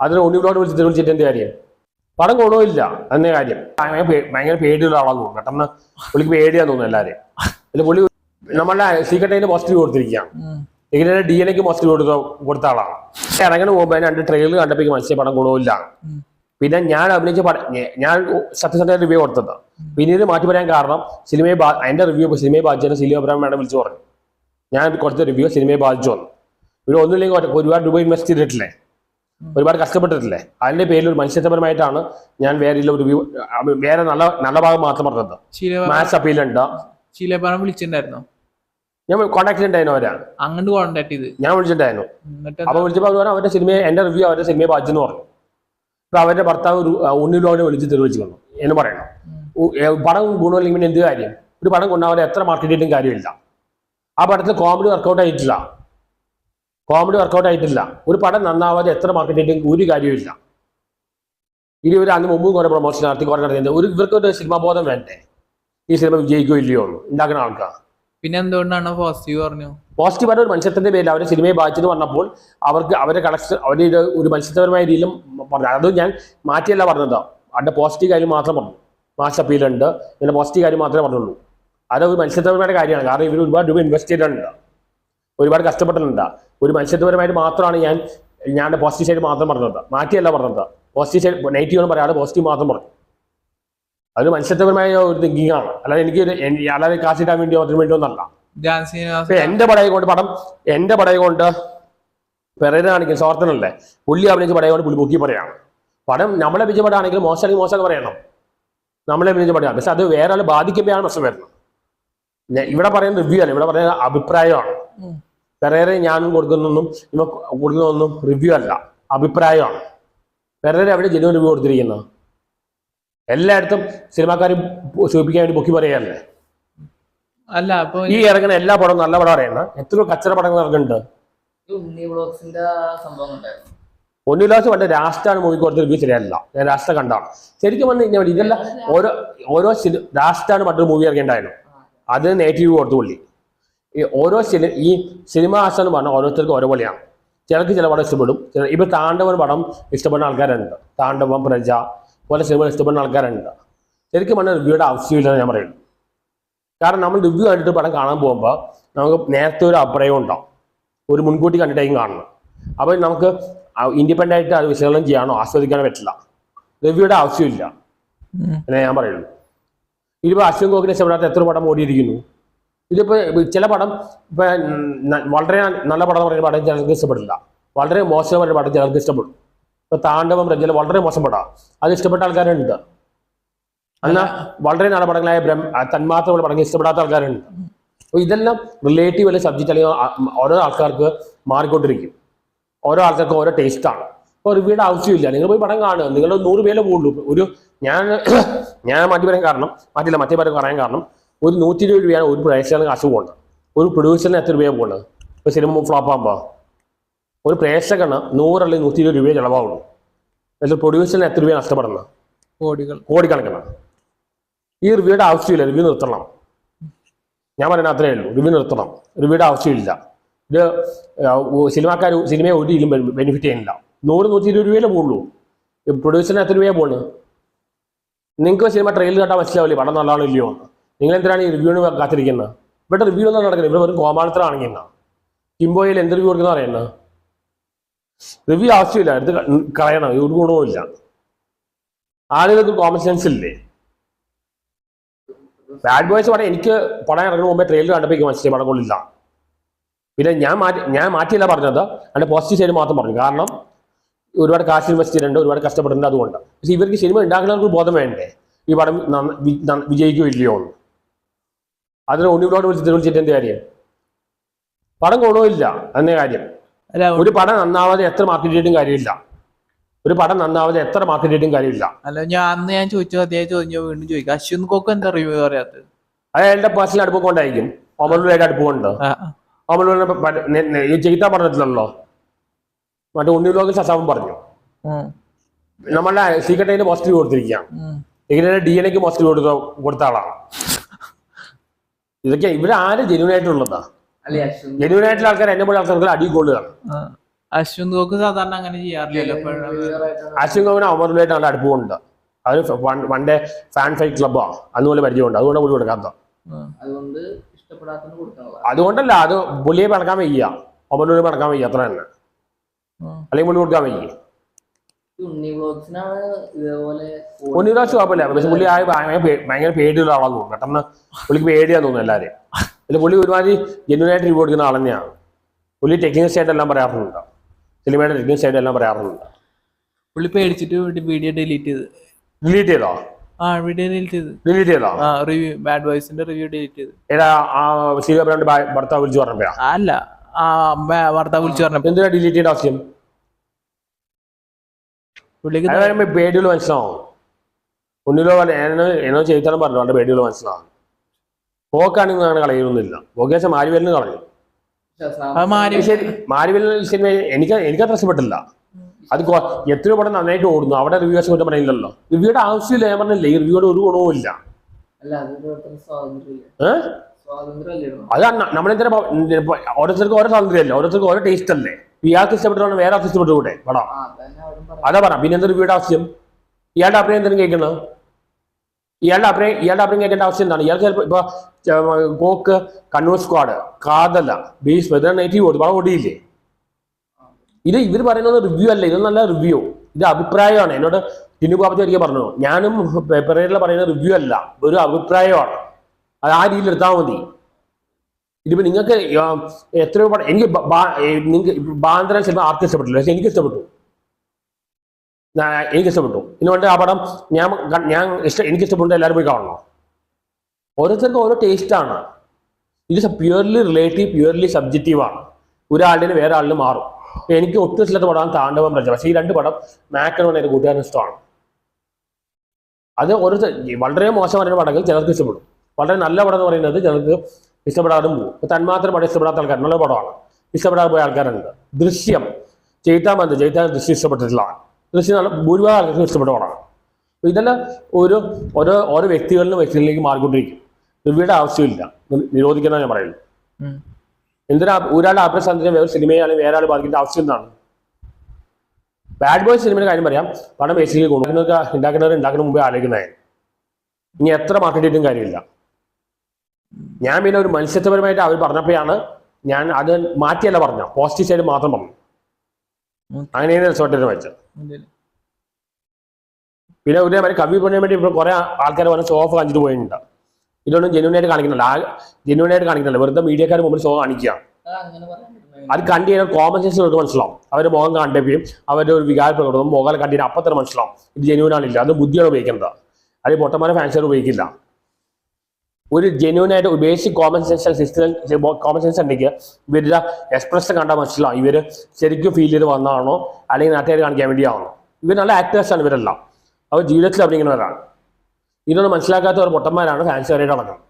അതിന് ഉണ്ണിവിടോട് വിളിച്ചിട്ട് വിളിച്ചിട്ട് എന്ത് കാര്യം? പടം കൊണ്ടുപോയില്ല എന്ന കാര്യം. ഭയങ്കര പേടിയുള്ള ആളാന്ന് തോന്നുന്നു. പെട്ടെന്ന് പുള്ളിക്ക് പേടിയാന്ന് തോന്നുന്നു എല്ലാവരെയും പിന്നെ പുള്ളി നമ്മളുടെ സീക്രട്ടൈന് പോസിറ്റീവ് കൊടുത്തിരിക്കുകയാണ് ഉം. ഇങ്ങനെ ഡി എൻ എക്ക് പോസിറ്റീവ് കൊടുത്ത കൊടുത്ത ആളാണ്. പക്ഷെ ഇറങ്ങുന്ന പോകുമ്പോൾ രണ്ട് ട്രെയിലർ കണ്ടപ്പോൾ മനസ്സിലായി പടം ഗുണമില്ല ഉം. പിന്നെ ഞാൻ അഭിനയിച്ച പടം ഞാൻ സത്യസന്ധ റിവ്യൂ കൊടുത്തത്. പിന്നീട് മാറ്റി പറയാൻ കാരണം സിനിമയെ അതിന്റെ എന്റെ റിവ്യൂ സിനിമയെ ബാധിച്ചു സിനിമ അബ്രഹാം മേഡം വിളിച്ചു പറഞ്ഞു. ഞാൻ കൊടുത്ത റിവ്യൂ സിനിമയെ ബാധിച്ചു വന്നു. ഇവിടെ ഒന്നുമില്ലെങ്കിൽ ഒരുപാട് രൂപ ഇൻവെസ്റ്റ് ചെയ്തിട്ടില്ലേ? ഒരുപാട് കഷ്ടപ്പെട്ടിട്ടില്ലേ? അതിന്റെ പേരിൽ ഒരു മനുഷ്യത്വപരമായിട്ടാണ് ഞാൻ വേറെ ഒരു വേറെ നല്ല നല്ല ഭാഗം മാത്രം പറഞ്ഞത്. മാച്ച് അപ്പീൽ ഉണ്ട്. വിളിച്ചിട്ടുണ്ടായിരുന്നോ? ഞാൻ കോണ്ടാക്ട് ഉണ്ടായിരുന്നു അവരാണ് അങ്ങോട്ട് കോണ്ടാക്ട് ചെയ്ത്. ഞാൻ വിളിച്ചിട്ടുണ്ടായിരുന്നു. അപ്പൊ വിളിച്ചപ്പോൾ അവർ അവരുടെ സിനിമയെ എന്റെ റിവ്യൂ അവരുടെ സിനിമയെ ബാധിച്ചു എന്ന് പറഞ്ഞു. അപ്പൊ അവരുടെ ഭർത്താവ് ഒരു ഉണ്ണിലോനെ വിളിച്ച് തെളിവിച്ചു കൊണ്ടു എന്ന് പറയണം. പടം ഗുണമില്ലെങ്കിൽ എന്ത് കാര്യം? ഒരു പടം കൊണ്ടാവാൻ എത്ര മാർക്കറ്റ് ചെയ്തിട്ടും കാര്യമില്ല. ആ പടത്തിൽ കോമഡി വർക്കൗട്ട് ആയിട്ടില്ല. കോമഡി വർക്കൗട്ട് ആയിട്ടില്ല. ഒരു പടം നന്നാവാതെ എത്ര മാർക്കറ്റ് ചെയ്തിട്ടും ഒരു കാര്യമില്ല ഇനി ഒരു അന്ന് മുമ്പും കുറെ പ്രൊമോഷൻ നടത്തി കുറെ നടത്തി ഒരു ഇവർക്കൊരു സിനിമാ ബോധം വേണ്ടേ? ഈ സിനിമ വിജയിക്കോ ഇല്ലയോ ഉള്ളൂ ഉണ്ടാക്കുന്ന ആൾക്കാർ. പിന്നെ എന്തുകൊണ്ടാണ് പോസിറ്റീവ് പറഞ്ഞു? പോസിറ്റീവ് പറഞ്ഞ ഒരു മനുഷ്യത്തിന്റെ പേരിൽ അവരെ സിനിമയെ ബാധിച്ചെന്ന് പറഞ്ഞപ്പോൾ അവർക്ക് അവരെ കളക്ഷൻ അവരുടെ ഒരു മനുഷ്യത്വപരമായ രീതിയിലും പറഞ്ഞു. അത് ഞാൻ മാറ്റിയല്ല പറഞ്ഞത്. അതിന്റെ പോസിറ്റീവ് കാര്യം മാത്രം പറഞ്ഞു. മാസ് അപ്പീലുണ്ട്. ഇങ്ങനെ പോസിറ്റീവ് കാര്യം മാത്രമേ പറഞ്ഞുള്ളൂ. അത് ഒരു മത്സരപരമായ കാര്യമാണ്. കാരണം ഇവർ ഒരുപാട് രൂപ ഇൻവെസ്റ്റ് ചെയ്തിട്ടുണ്ട്. ഒരുപാട് കഷ്ടപ്പെട്ടിട്ടുണ്ട്. ഒരു മനുഷ്യത്വപരമായിട്ട് മാത്രമാണ് ഞാൻ ഞാൻ പോസിറ്റീവ് സൈഡ് മാത്രം പറഞ്ഞത്. മാറ്റിയല്ല പറഞ്ഞത്. പോസിറ്റീവ് സൈഡ് നെഗറ്റീവ് ഒന്നും പറയാതെ പോസിറ്റീവ് മാത്രം പറഞ്ഞു. അതൊരു മനുഷ്യത്വപരമായ ഒരു തിങ്കിങ് ആണ്. അല്ലാതെ എനിക്ക് അല്ലാതെ കാശിടാൻ വേണ്ടി അതിന് വേണ്ടി ഒന്നല്ല എന്റെ പടയെ കൊണ്ട് പടം എന്റെ പടയെ കൊണ്ട് പെരേര കാണിക്കും സ്വാർത്ഥനല്ലേ പുള്ളി അഭിനയിച്ച പടയെ കൊണ്ട് പുള്ളി പൊക്കി പറയാണ്. പടം നമ്മളെ വിജയ പടമാണെങ്കിൽ മോശമാണെങ്കിൽ മോശം പറയണം. നമ്മളെ അഭിനയിച്ച പടമാണ് പക്ഷെ അത് വേറെ ആൾ ബാധിക്കുമ്പോഴാണ് പ്രശ്നം വരുന്നത്. ഇവിടെ പറയുന്ന റിവ്യൂ അല്ല ഇവിടെ പറയുന്ന അഭിപ്രായമാണ്. പെരേര ഞാനും കൊടുക്കുന്നൊന്നും ഇവ കൊടുക്കുന്നതൊന്നും റിവ്യൂ അല്ല അഭിപ്രായമാണ്. പെരേര അവിടെ ജനുവൻ റിവ്യൂ കൊടുത്തിരിക്കുന്നത് എല്ലായിടത്തും സിനിമാക്കാർ ചോദിപ്പിക്കാൻ വേണ്ടി പൊക്കി പറയാല്ലേ അല്ല അപ്പൊ ഈ ഇറങ്ങുന്ന എല്ലാ പടവും നല്ല പടം അറിയണം എത്ര കച്ചറ പടങ്ങൾ ഇറങ്ങുന്നുണ്ട്. ഉണ്ടായിരുന്നു. പണ്ട് രാഷ്ട്രമാണ് മൂവി കൊടുത്ത റിവ്യൂ ശരിയല്ല. ഞാൻ രാഷ്ട്ര കണ്ടാണ്. ശരിക്കും പറഞ്ഞു കഴിഞ്ഞാൽ ഇതെല്ലാം ഓരോ ഓരോ രാഷ്ട്രമാണ് പണ്ടൊരു മൂവി ഇറങ്ങിയിട്ടുണ്ടായിരുന്നു. അത് നെഗറ്റീവ് കൊടുത്തു പുള്ളി. ഈ ഓരോ സിനിമ ഈ സിനിമ എന്ന് പറഞ്ഞാൽ ഓരോരുത്തർക്കും ഓരോ പോലെയാണ് ചിലർക്ക് ചില പടം ഇഷ്ടപ്പെടും. ചില ഇപ്പൊ താണ്ഡവൻ പടം ഇഷ്ടപ്പെടുന്ന ആൾക്കാരുണ്ട്. താണ്ഡവം പ്രജ പോലെ സിനിമകൾ ഇഷ്ടപ്പെടുന്ന ആൾക്കാരുണ്ട്. ശരിക്കും പറഞ്ഞാൽ റിവ്യൂയുടെ ആവശ്യമില്ലെന്ന് ഞാൻ പറയുന്നു. കാരണം നമ്മൾ റിവ്യൂ കണ്ടിട്ട് പടം കാണാൻ പോകുമ്പോൾ നമുക്ക് നേരത്തെ ഒരു അഭിപ്രായം ഉണ്ടാവും. ഒരു മുൻകൂട്ടി കണ്ടിട്ടായിരിക്കും കാണണം അപ്പോൾ നമുക്ക് ഇൻഡിപെൻഡന്റ് ആയിട്ട് അത് വിശകലനം ചെയ്യാനോ ആസ്വദിക്കാനോ പറ്റില്ല. റിവ്യൂയുടെ ആവശ്യമില്ല. എന്നാ എന്നേ ഞാൻ പറയുള്ളൂ ഇതിപ്പോൾ അശ്വൻ ഗോഖിനെ ഇഷ്ടപ്പെടാത്ത എത്ര പടം ഓടിയിരിക്കുന്നു? ഇതിപ്പോൾ ചില പടം വളരെ നല്ല പടം എന്ന് പറയുന്ന പടം ചിലർക്ക് ഇഷ്ടപ്പെടില്ല. വളരെ മോശമായ പടം ചിലർക്ക് ഇഷ്ടപ്പെടും. ഇപ്പൊ താണ്ഡവം രഞ്ജന വളരെ മോശം പടം. അത് ഇഷ്ടപ്പെട്ട ആൾക്കാരുണ്ട്. എന്നാൽ വളരെ നല്ല പടങ്ങളായ ബ്രഹ്മ തന്മാത്രമുള്ള പടങ്ങൾ ഇഷ്ടപ്പെടാത്ത ആൾക്കാരുണ്ട്. അപ്പോൾ ഇതെല്ലാം റിലേറ്റീവ് അല്ലെ സബ്ജക്റ്റ് അല്ലെങ്കിൽ ഓരോ ആൾക്കാർക്ക് മാറിക്കൊണ്ടിരിക്കും. ഓരോ ആൾക്കാർക്ക് ഓരോ ടേസ്റ്റാണ് അപ്പോൾ റിവ്യൂടെ ആവശ്യമില്ല. നിങ്ങൾ പോയി പടം കാണുക. നിങ്ങൾ നൂറ് പേരെ പോകുള്ളൂ ഒരു ഞാൻ ഞാൻ മാറ്റി പറയാൻ കാരണം മാറ്റില്ല മറ്റേ പറയാൻ കാരണം. ഒരു നൂറ്റി ഇരുപത് രൂപയാണ് ഒരു പ്രേക്ഷകന് കാശ് പോകുന്നത് ഒരു പ്രൊഡ്യൂസറിന് എത്ര രൂപയാണ് പോകുന്നത് ഇപ്പോൾ സിനിമ ഫ്ലോപ്പ് ആകുമ്പോൾ ഒരു പ്രേക്ഷകന് നൂറ് അല്ലെങ്കിൽ നൂറ്റി ഇരുപത് രൂപയെ ചിലവാകുള്ളൂ എന്നിട്ട് പ്രൊഡ്യൂസറിന് എത്ര രൂപയാണ് നഷ്ടപ്പെടുന്നത്? കോടികൾ. കോടിക്കണക്കിന്. ഈ റിവ്യൂയുടെ ആവശ്യമില്ല റിവ്യൂ നിർത്തണം. ഞാൻ പറയുന്നത് അത്രേ ഉള്ളൂ റിവ്യൂ നിർത്തണം. റിവ്യൂയുടെ ആവശ്യമില്ല. ഇത് സിനിമാക്കാർ സിനിമയെ ഒരു ഇതിലും ബെനിഫിറ്റ് ചെയ്യുന്നില്ല. നൂറ് നൂറ്റി ഇരുപത് രൂപയിലേ പോകുള്ളൂ പ്രൊഡ്യൂസറിന് എത്ര രൂപയാണ് പോകുന്നത് നിങ്ങൾക്ക് സിനിമ ട്രെയിലർ കേട്ടാൽ മനസ്സിലാവില്ലേ? പടം നല്ലതാണോ ഇല്ലയോ എന്ന്. നിങ്ങൾ എന്തിനാണ് ഈ റിവ്യൂവിന് കാത്തിരിക്കുന്നത് ഇവിടെ റിവ്യൂ ഒന്നും നടക്കുന്നത് ഇവിടെ വെറും കോമാളിത്തരാണെങ്കിൽ കിംബോയിൽ എന്ത് റിവ്യൂ കൊടുക്കുന്ന പറയുന്നത് റിവ്യൂ ആവശ്യമില്ല. എടുത്ത് കളയണം. ഒരു ഗുണവും ഇല്ല. ആളുകൾക്ക് കോമൺ സെൻസ് ഇല്ലേ? ബാഡ് ബോയ്സ് പടം എനിക്ക് പടം ഇറങ്ങുന്ന മുമ്പേ ട്രെയിലർ കണ്ടപ്പോൾ മനസ്സിലായി. പടം കൊള്ളില്ല. പിന്നെ ഞാൻ മാറ്റി ഞാൻ മാറ്റിയില്ല പറഞ്ഞത്. അതിന്റെ പോസിറ്റീവ് സൈഡ് മാത്രം പറഞ്ഞു. കാരണം ഒരുപാട് കാശ് ഇൻവെസ്റ്റ് ചെയ്തിട്ടുണ്ട് ഒരുപാട് കഷ്ടപ്പെടുന്നുണ്ട് അതുകൊണ്ട്. പക്ഷെ ഇവർക്ക് സിനിമ ഉണ്ടാക്കുന്നവർക്ക് ബോധം വേണ്ടേ? ഈ പടം ഇല്ലയോ എന്ന് അതിന് ഉണ്ണിവിടോട് വിളിച്ചിട്ട് വിളിച്ചിട്ട് എന്ത് കാര്യം? പടം കൊള്ളില്ല എന്ന കാര്യം? ഒരു പടം നന്നാവാതെ എത്ര മാർക്ക് ചെയ്തിട്ടും കാര്യമില്ല. ഒരു പടം നന്നാവാതെ എത്ര മാർക്ക് ചെയ്തിട്ടും കാര്യമില്ല. അല്ല ഞാൻ അന്ന് ഞാൻ ചോദിച്ചു അതേ ചോദിച്ചു വീണ്ടും ചോദിക്കും. അശ്വിൻ കോക്ക് എന്താ റിവ്യൂ പറയാത്തത്? അത് എന്റെ പേഴ്സണൽ അടുപ്പം കൊണ്ടായിരിക്കും. ഒമലൂരായിട്ട് അടുപ്പ് കൊണ്ട്. ഒമലൂരിനെ ഈ ചെയ്ത പറഞ്ഞിട്ടില്ലല്ലോ മറ്റേ ഉണ്ണി ലോകം ശശാവൻ പറഞ്ഞു. നമ്മളെ നമ്മളുടെ സീക്രട്ടൈന് പോസിറ്റീവ് കൊടുത്തിരിക്കുകയാണ്. ഉം. ഇങ്ങനെ ഡി എൻ എക്ക് പോസിറ്റീവ് കൊടുത്ത കൊടുത്ത ആളാണ്. ഇതൊക്കെ ഇവിടെ ആര് ജെന്യൂൻ ആയിട്ടുള്ളതാ ജെനുവൻ അശ്വിൻ? ജെന്യൂൻ ആയിട്ടുള്ള ആൾക്കാർ എന്നെ പോലെ ആൾക്കാർക്ക് അടി കൊള്ളുകയാണ് ആ. അശ്വന്ത് സാധാരണ അങ്ങനെ ചെയ്യാറില്ലല്ലോ അശ്വിൻ ഗോവിന് അമറിലായിട്ട് നല്ല അടുപ്പമുണ്ട് അത് വൺ ഡേ ഫാൻ ഫൈറ്റ് ക്ലബ്ബാണ് അതുപോലെ പരിചയമുണ്ട്. അതുകൊണ്ട് പുള്ളി കൊടുക്കാത്ത അതുകൊണ്ടല്ല അത് പുള്ളിയെ പടക്കാൻ വയ്യ. ഒമനൂര് പടക്കാൻ വയ്യ. അത്ര തന്നെ. അല്ലെങ്കിൽ പുള്ളി കൊടുക്കാൻ വയ്യ. ഉണ്ണി വ്ളോഗ്സിനാണ് ഇതേപോലെ ഒന്നീ പ്രാവശ്യം കുഴപ്പമില്ല. പക്ഷെ പുള്ളി ആയ ഭയങ്കര ഭയങ്കര പേടിയുള്ള ആളാന്ന് തോന്നുന്നു. പെട്ടെന്ന് പുള്ളിക്ക് പേടിയാന്ന് തോന്നുന്നു എല്ലാവരെയും പിന്നെ പുള്ളി ഒരുമാതിരി ജെന്യൂനായിട്ട് റിവ്യൂ കൊടുക്കുന്ന ആൾ തന്നെയാണ്. പുള്ളി ടെക്നിക്കൽ സൈഡ് എല്ലാം പറയാറുണ്ട്. സിനിമയുടെ ടെക്നിക്കൽ സൈഡ് എല്ലാം പറയാറുണ്ട്. പുള്ളി പേടിച്ചിട്ട് വീഡിയോ ഡിലീറ്റ് ചെയ്ത്. ഡിലീറ്റ് ചെയ്തോ? ആ വീഡിയോ ഡിലീറ്റ് ചെയ്ത്. ഡിലീറ്റ് ചെയ്തോ? ആ റിവ്യൂ ബാഡ് ബോയ്സിന്റെ റിവ്യൂ ഡിലീറ്റ് ചെയ്ത്. ഏതാ ആ സീതാബ്രാണ്ട് ഭർത്താവ് വിളിച്ചു പറഞ്ഞപ്പോഴാ? അല്ല ആ ഭർത്താവ് വിളിച്ചു പറഞ്ഞപ്പോ. എന്തിനാ ഡിലീറ്റ് ചെയ്യേണ്ട ആവശ്യം? പറയുമ്പോൾ പേടികൾ മനസ്സിലാവും ഒന്നിലോ എന്നോ എന്നോ ചെയ്താലും പറഞ്ഞു. അവന്റെ പേടികൾ മനസ്സിലാവും പോക്കാണെങ്കിൽ അങ്ങനെ കളയുന്നില്ല പോക്കേശം മാരിവലിന് കളഞ്ഞു അത് മാരി മാരിവലിന് സിനിമ എനിക്ക് എനിക്ക് അത്ര ഇഷ്ടപ്പെട്ടില്ല. അത് എത്ര എത്രയോ പടം നന്നായിട്ട് ഓടുന്നു. അവിടെ റിവ്യൂസ് കുറ്റം പറയില്ലല്ലോ. റിവ്യൂടെ ആവശ്യമില്ല ഞാൻ പറഞ്ഞില്ലേ. ഈ റിവ്യൂടെ ഒരു ഗുണവും ഇല്ല. അത് നമ്മളെന്തിനാ ഓരോരുത്തർക്ക് ഓരോ സ്വാതന്ത്ര്യമല്ലേ? ഓരോരുത്തർക്ക് ഓരോ ടേസ്റ്റ് അല്ലേ? ഇയാൾക്ക് ഇഷ്ടപ്പെട്ടാണ് വേറെ ആൾക്ക് ഇഷ്ടപ്പെട്ടു കൂടെ പടം അതാ പറ പിന്നെ എന്തൊരു വീട് ആവശ്യം ഇയാളുടെ അഭിനയം എന്തിനും കേൾക്കുന്നത് ഇയാളുടെ അഭിനയം ഇയാളുടെ അഭിനയം കേൾക്കേണ്ട ആവശ്യം എന്താണ് ഇയാൾ ചിലപ്പോൾ ഇപ്പൊ കോക്ക് കണ്ണൂർ സ്ക്വാഡ് കാതല ബീസ് വെതർ നെഗറ്റീവ് കൊടുത്തു ഓടിയില്ലേ ഇത് ഇവർ പറയുന്നത് റിവ്യൂ അല്ല ഇത് നല്ല റിവ്യൂ ഇത് അഭിപ്രായമാണ് എന്നോട് ടിനു ബാബത്തി ഒരിക്കൽ പറഞ്ഞു ഞാനും പെരേരിൽ പറയുന്ന റിവ്യൂ അല്ല ഒരു അഭിപ്രായമാണ് അത് ആ രീതിയിൽ എടുത്താൽ മതി ഇതിപ്പോ നിങ്ങൾക്ക് എത്രയോ എനിക്ക് നിങ്ങൾക്ക് ബാന്തരൻ ചിലപ്പോൾ ആർക്കും ഇഷ്ടപ്പെട്ടില്ല പക്ഷെ എനിക്ക് ഇഷ്ടപ്പെട്ടു എനിക്ക് ഇഷ്ടപ്പെട്ടു ഇന്നുകൊണ്ട് ആ പടം ഞാൻ ഞാൻ ഇഷ്ടം എനിക്ക് ഇഷ്ടപ്പെട്ടു എല്ലാവരും പോയി കാണണം. ഓരോരുത്തർക്കും ഓരോ ടേസ്റ്റാണ് ഇത് പ്യുവർലി റിലേറ്റീവ് പ്യുവർലി സബ്ജക്റ്റീവാണ് ഒരാളിന് വേറെ ആളിന് മാറും. എനിക്ക് ഒട്ടും ഇഷ്ടത്തെ പടമാണ് താണ്ഡവം പ്രജ. പക്ഷേ ഈ രണ്ട് പടം മാക്കണമെന്ന് എന്റെ കൂട്ടുകാരൻ ഇഷ്ടമാണ്. അത് ഓരോ വളരെ മോശം പറയുന്ന പടങ്ങൾ ചിലർക്ക് ഇഷ്ടപ്പെടും. വളരെ നല്ല പടം എന്ന് പറയുന്നത് ചിലർക്ക് ഇഷ്ടപ്പെടാതും പോകും തന്മാത്രം പടം ഇഷ്ടപ്പെടാത്ത ആൾക്കാർ നല്ല പടമാണ്. ഇഷ്ടപ്പെടാതെ പോയ ആൾക്കാരുണ്ട്. ദൃശ്യം. ചെയ്താൽ മതി ചെയ്താൽ ദൃശ്യം ദൃശ്യം നല്ല ഭൂരിഭാഗം ആൾക്കാർക്കും ഇഷ്ടപ്പെട്ട പടമാണ് അപ്പോൾ ഇതെല്ലാം ഒരു ഓരോ ഓരോ വ്യക്തികളിലും വ്യക്തികളിലേക്ക് മാറിക്കൊണ്ടിരിക്കും. റിവ്യൂയുടെ ആവശ്യമില്ല. നിരോധിക്കണമെന്ന് ഞാൻ പറയുന്നു. എന്തിനാ ഒരാളുടെ സ്വാതന്ത്ര്യം വേറെ സിനിമയാണ് അല്ലെങ്കിൽ വേറെ ആൾ ബാധിക്കേണ്ട ആവശ്യം എന്താണ്? ബാഡ് ബോയ് സിനിമയുടെ കാര്യം പറയാം. പണം ബേസിക്കലി കൊണ്ടുവരുന്നവർക്ക് ഉണ്ടാക്കുന്നവർ ഉണ്ടാക്കുന്ന മുമ്പേ ആലോചിക്കുന്നതായി. ഇനി എത്ര മാർക്കറ്റ് കാര്യമില്ല. ഞാൻ പിന്നെ ഒരു മനുഷ്യത്വപരമായിട്ട് അവർ പറഞ്ഞപ്പോഴാണ് ഞാൻ അത് മാറ്റിയല്ല പറഞ്ഞ പോസിറ്റീവ് സൈഡ് മാത്രം പറഞ്ഞു. അങ്ങനെയാണ് റിസോർട്ടിന് വെച്ചത്. വെച്ച പിന്നെ ഒരു മാതിരി കവി പണിയാൻ വേണ്ടി ഇപ്പോൾ കുറെ ആൾക്കാർ വന്ന് സോഫ കാണിച്ചിട്ട് പോയിട്ടുണ്ട്. ഇതൊന്നും ജെന്യൂനായിട്ട് കാണിക്കുന്നില്ല. ആ ജെന്യൂനായിട്ട് കാണിക്കുന്നില്ല. വെറുതെ മീഡിയക്കാർ മുമ്പിൽ സോ കാണിക്കുക. അത് കണ്ടു കഴിഞ്ഞാൽ കോമൺ സെൻസ് നമുക്ക് മനസ്സിലാവും. അവരുടെ മുഖം കണ്ടപ്പോഴും അവരുടെ ഒരു വികാര പ്രകടനം മുഖം കണ്ടു കഴിഞ്ഞാൽ അപ്പം തന്നെ മനസ്സിലാവും. ഇത് ജെന്യൂനാണില്ല അത് ബുദ്ധിയാണ് ഉപയോഗിക്കുന്നത്. അത് പൊട്ടന്മാരെ ഫാൻസുകാർ ഉപയോഗിക്കില്ല. ഒരു ജെന്യൂൻ ആയിട്ട് basic common sense system common sense ഉണ്ടെങ്കിൽ ഇവരുടെ എക്സ്പ്രഷൻ കണ്ടാൽ മനസ്സിലാവും. ഇവർ ശരിക്കും ഫീൽ ചെയ്ത് വന്നതാണോ? അല്ലെങ്കിൽ നാട്ടുകാർ കാണിക്കാൻ വേണ്ടിയാണോ? ഇവർ നല്ല ആക്ടേഴ്സാണ് ഇവരെല്ലാം. അവർ ജീവിതത്തിൽ അഭിനയിക്കുന്നവരാണ്. ഇതൊന്നും മനസ്സിലാക്കാത്ത ഒരു പൊട്ടന്മാരാണ് ഫാൻസുകാരായിട്ട് നടക്കുന്നത്